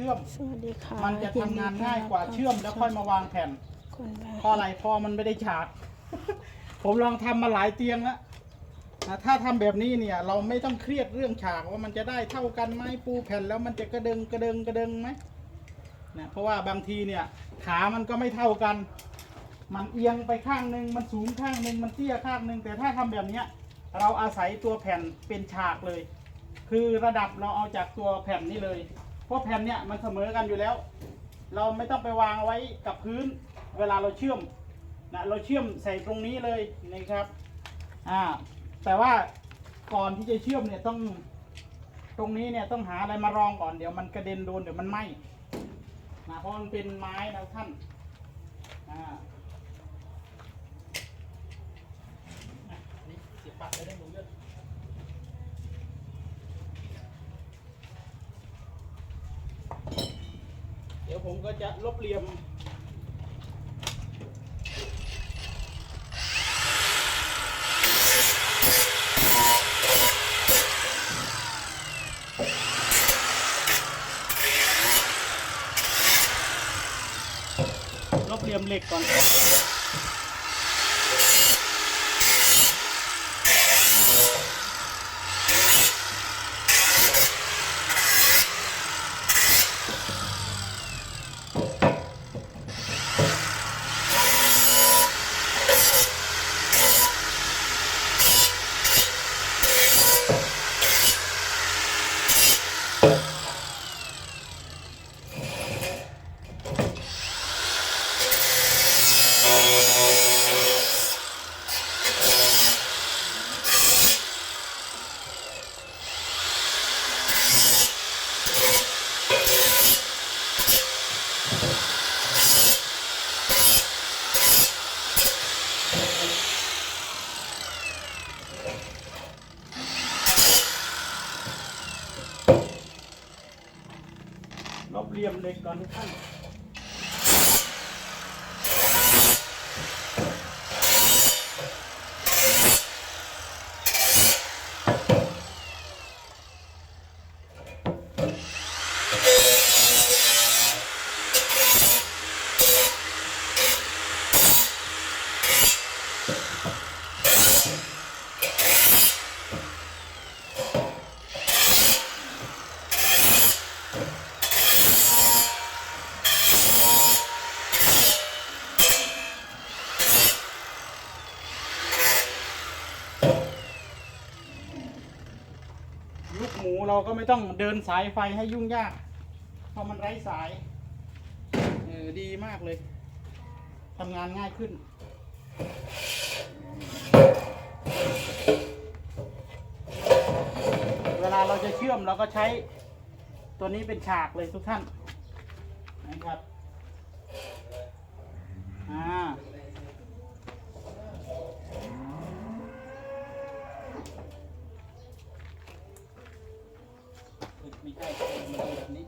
ชื่อม สวัสดีค่ะมันจะทำงานง่ายกว่าเชื่อมแล้วค่อยมาวางแผ่นคนบ้าเพราะอะไรเพอมันไม่ได้ฉาก ผมลองทำมาหลายเตียงแล้วนะถ้าทำแบบนี้เนี่ย เราไม่ต้องเครียดเรื่องฉากว่ามันจะได้เท่ากันไหมปูแผ่นแล้วมันจะกระเดงกระเดงกระเดงไหมนะเพราะว่าบางทีเนี่ย ขามันก็ไม่เท่ากัน มันเอียงไปข้างหนึ่งมันสูงข้างหนึ่งมันเตี้ยข้างหนึ่งแต่ถ้าทำแบบเนี้ย เราอาศัยตัวแผ่นเป็นฉากเลย คือระดับเราเอาจากตัวแผ่นนี้เลย เพราะแผ่นเนี่ยมันเสมอกันอยู่แล้ว เราไม่ต้องไปวางไว้กับพื้น เวลาเราเชื่อมนะเราเชื่อมใส่ตรงนี้เลยนะครับอ่าแต่ว่าก่อนที่จะเชื่อมเนี่ยต้องตรงนี้เนี่ยต้องหาอะไรมารองก่อนเดี๋ยวมันกระเด็นโดนเดี๋ยวมันไหมนะเพราะมันเป็นไม้นะท่านอ่านี่เสียบปักได้ได้หนูเลือดเดี๋ย วผมก็จะลบเหลี่ยมลบเหลี่ยมเหล็กก่อน เหลี่ยมเหล็กก่อนทุกท่าน มูเราก็ไม่ต้องเดินสายไฟให้ยุ่งยากเพราะมันไร้สายเออดีมากเลยทำงานง่ายขึ้น เวลาเราจะเชื่อมเราก็ใช้ตัวนี้เป็นฉากเลยทุกท่าน นะครับ อ่า ไม่ใช่มันต้องแบบนี้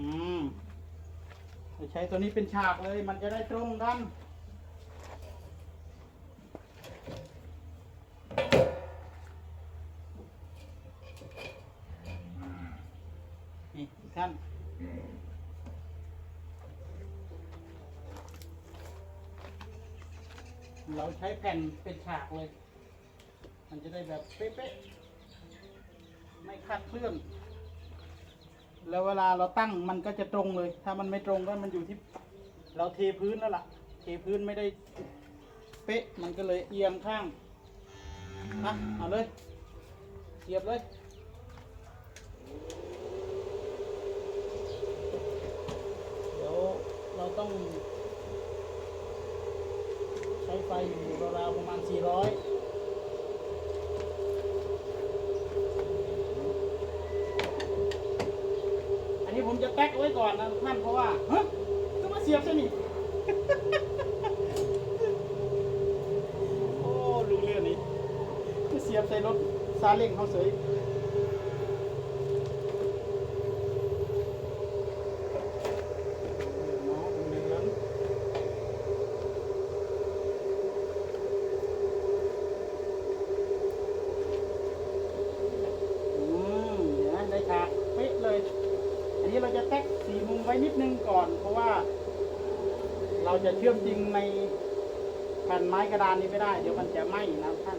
อืม ใช้ตัวนี้เป็นฉากเลย มันจะได้ตรงกันนี่ท่านเราใช้แผ่นเป็นฉากเลย มันจะได้แบบเป๊ะๆ ไม่คาดเคลื่อน แล้วเวลาเราตั้งมันก็จะตรงเลย ถ้ามันไม่ตรงก็มันอยู่ที่ เราเทพื้นแล้วล่ะ เทพื้นไม่ได้เป๊ะมันก็เลยเอียงข้างนะเอาเลยเสียบเลยเดี๋ยวเราต้อง ใช้ไฟอยู่ราวๆประมาณ 400 อันนี้ผมจะแป๊กไว้ก่อนนะทุกท่านเพราะว่าฮะก็มาเสียบซะนี่ โอ้รู้เรื่องนี้ก็เสียบใส่รถซาเล้งเขาเสยเนาะเหลือง เราจะเชื่อมจริงในแผ่นไม้กระดานนี้ไม่ได้ เดี๋ยวมันจะไหม้นะท่าน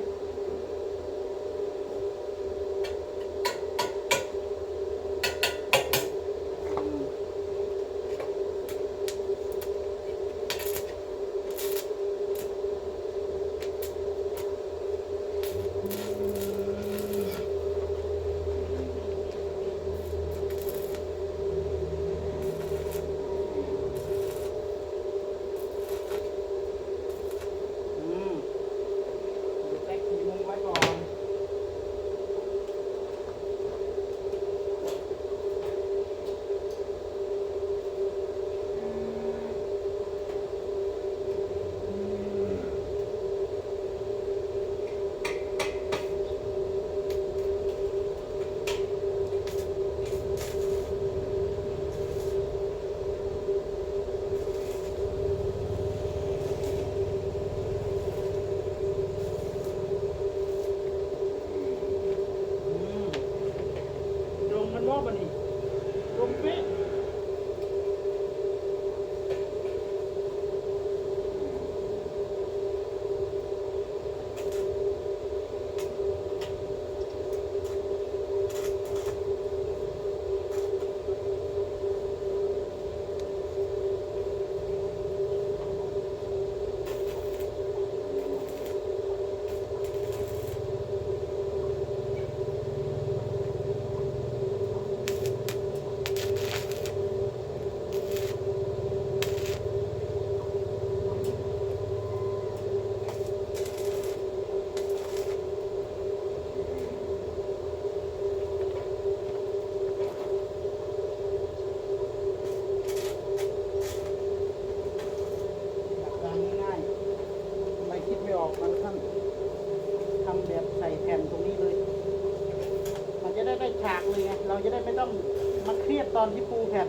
ใส่แผ่นตรงนี้เลย มันจะได้ได้ฉากเลยไงเราจะได้ไม่ต้องมาเครียดตอนที่ปูแผ่น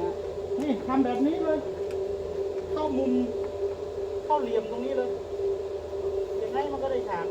นะนี่ทำแบบนี้เลย เข้ามุม เข้าเหลี่ยมตรงนี้เลยอย่างไรมันก็ได้ฉาก